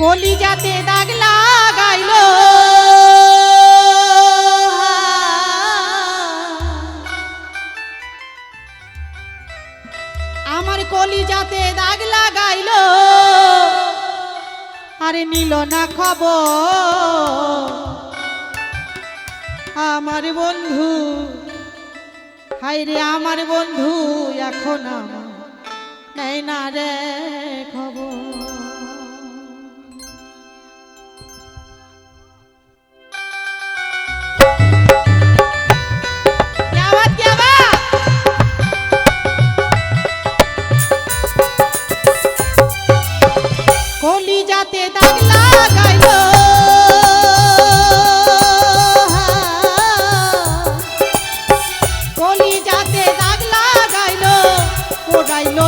কলিজাতে দাগ লাগাইল। আমার কলিজাতে দাগ লাগাইল। আরে নিল না খব আমার বন্ধু হাই রে আমার বন্ধু, এখন আমার নেই না রে খবর। কলি যাতে দাগ লাগাইল কলি যাতে দাগ লাগাইল পোড়াইল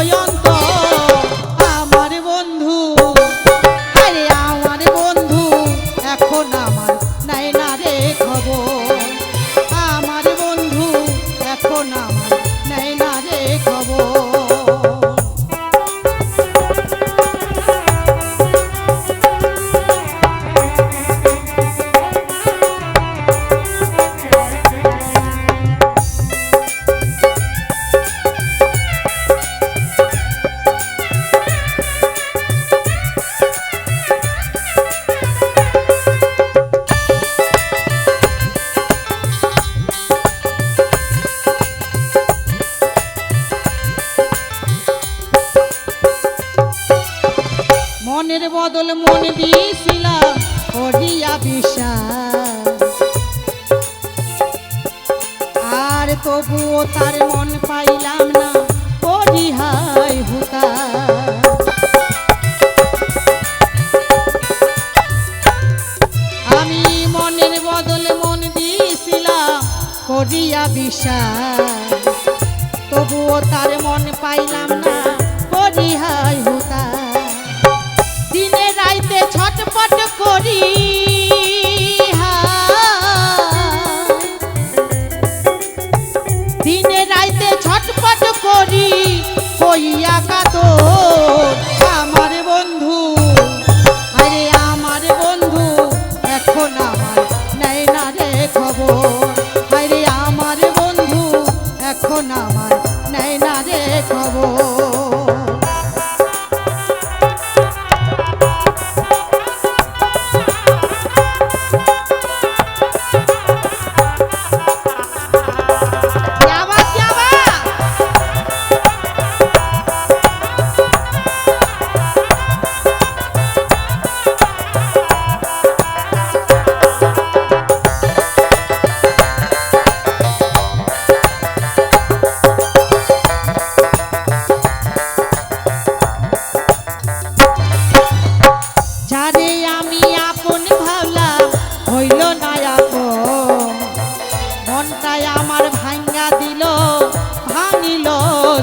মনের বদল মন দিয়েছিলাম করিয়া বিশ্বাস আর তবুও তার মন পাইলাম না পরিহাই হুতা। আমি মনের বদল মন দিয়েছিলাম করিয়া বিশ্বাস তবুও তার মন পাইলাম না দিনে রাইতে ছটপট করি হইয়া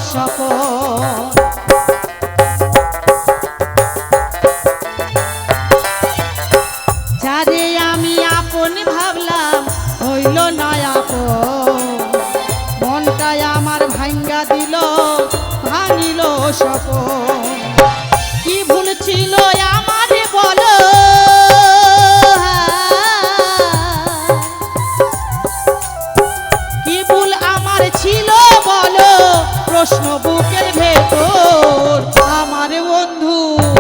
সপন আমি আপন ভাবলাম হইল না মনটাই আমার ভাঙ্গা দিল ভাঙিল সপন বন্ধু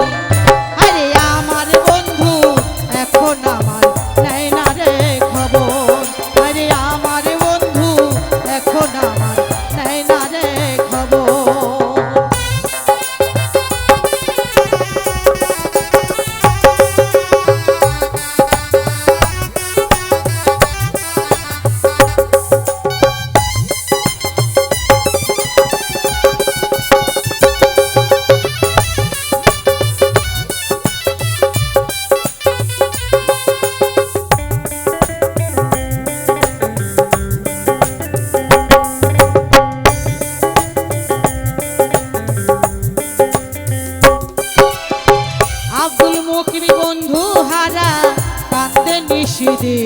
দিদি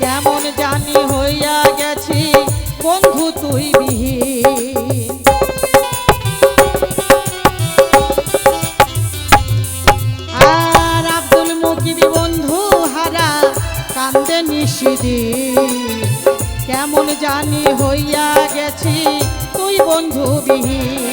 কেমন জানি হইয়া গেছি, বন্ধু তুই বিহি আর আব্দুল মুকিবি বন্ধু হারা কান্দে নিশিদি কেমন জানি হইয়া গেছি, তুই বন্ধু বিহীন।